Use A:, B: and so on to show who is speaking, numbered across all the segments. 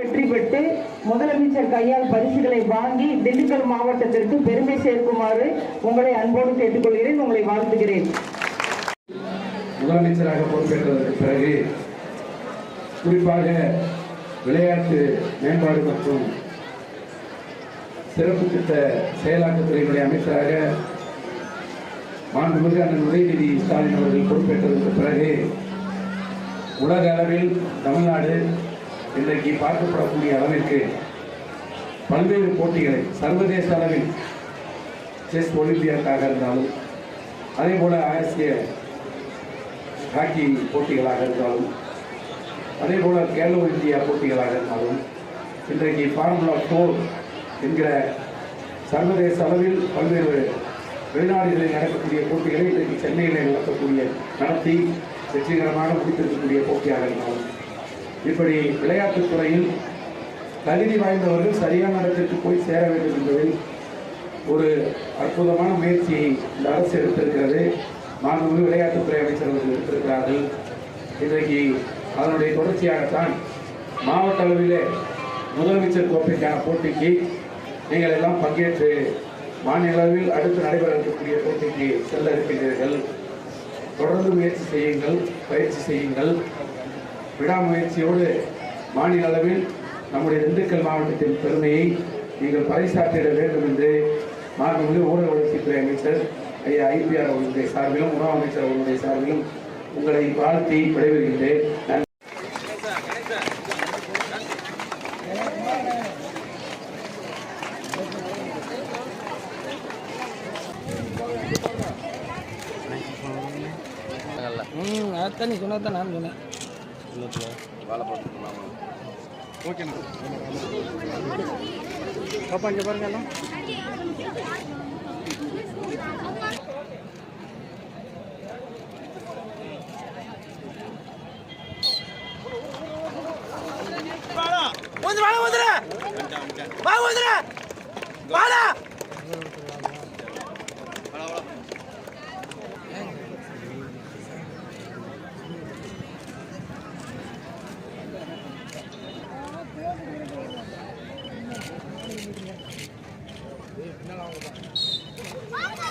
A: வெற்றி பெற்று முதலமைச்சர் கையால் பரிசுகளை வாங்கி திண்டுக்கல் மாவட்டத்திற்கு பெருமை சேர்க்குமாறு உங்களை அன்போடு கேட்டுக்கொள்கிறேன் உங்களை வாழ்த்துகிறேன்.
B: முதலமைச்சராக பொறுப்பேற்றதற்கு பிறகு குறிப்பாக விளையாட்டு மேம்பாடு மற்றும் சிறப்பு திட்ட செயலாக்கத்துறையினுடைய அமைச்சராக மாண்புமிகு அண்ணன் உதயநிதி ஸ்டாலின் அவர்கள் பொறுப்பேற்றதற்கு பிறகு உலக அளவில் தமிழ்நாடு இன்றைக்கு பார்க்கப்படக்கூடிய அளவிற்கு பல்வேறு போட்டிகளை சர்வதேச அளவில் செஸ் ஒலிம்பியாக்காக இருந்தாலும் அதே போல ஆசிய ஹாக்கி போட்டிகளாக இருந்தாலும் அதே போல கேலோ இந்தியா போட்டிகளாக இருந்தாலும் இன்றைக்கு ஃபார்முலா ஃபோர் என்கிற சர்வதேச அளவில் பல்வேறு வெளிநாடுகளில் நடக்கக்கூடிய போட்டிகளை இன்றைக்கு சென்னையில் நடத்தக்கூடிய நடத்தி வெற்றிகரமாக முடித்திருக்கக்கூடிய போட்டியாக இருந்தாலும் இப்படி விளையாட்டுத் துறையில் தகுதி வாய்ந்தவர்கள் சரியான இடத்திற்கு போய் சேர வேண்டும் என்பதில் ஒரு அற்புதமான முயற்சியை இந்த அரசு எடுத்திருக்கிறது. மாண்புமிகு விளையாட்டுத்துறை அமைச்சர் அவர்கள் எடுத்திருக்கிறார்கள். இன்றைக்கு அதனுடைய தொடர்ச்சியாகத்தான் மாவட்ட அளவிலே முதலமைச்சர் கோப்பைக்கான போட்டிக்கு நீங்கள் எல்லாம் பங்கேற்று மாநில அளவில் அடுத்து நடைபெற இருக்கக்கூடிய போட்டிக்கு செல்ல இருக்கின்றீர்கள் தொடர்ந்து முயற்சி செய்யுங்கள் பயிற்சி செய்யுங்கள். விடாமுயற்சியோடு மாநில அளவில் நம்முடைய திண்டுக்கல் மாவட்டத்தின் பெருமையை நீங்கள் பறைசாற்றிட வேண்டும் என்று மாண்புமிகு ஊரக வளர்ச்சித்துறை அமைச்சர் ஐயா ஐபிஆர் அவர்களுடைய சார்பிலும் உணவு அமைச்சர் அவர்களுடைய சார்பிலும் உங்களை வாழ்த்தி விடைபெறுகின்றேன் நன்றி.
C: சொன்னதான் நான் சொன்னேன் பாப்பா இங்கே பாருங்க எல்லாம்.
D: அதான்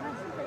D: Спасибо.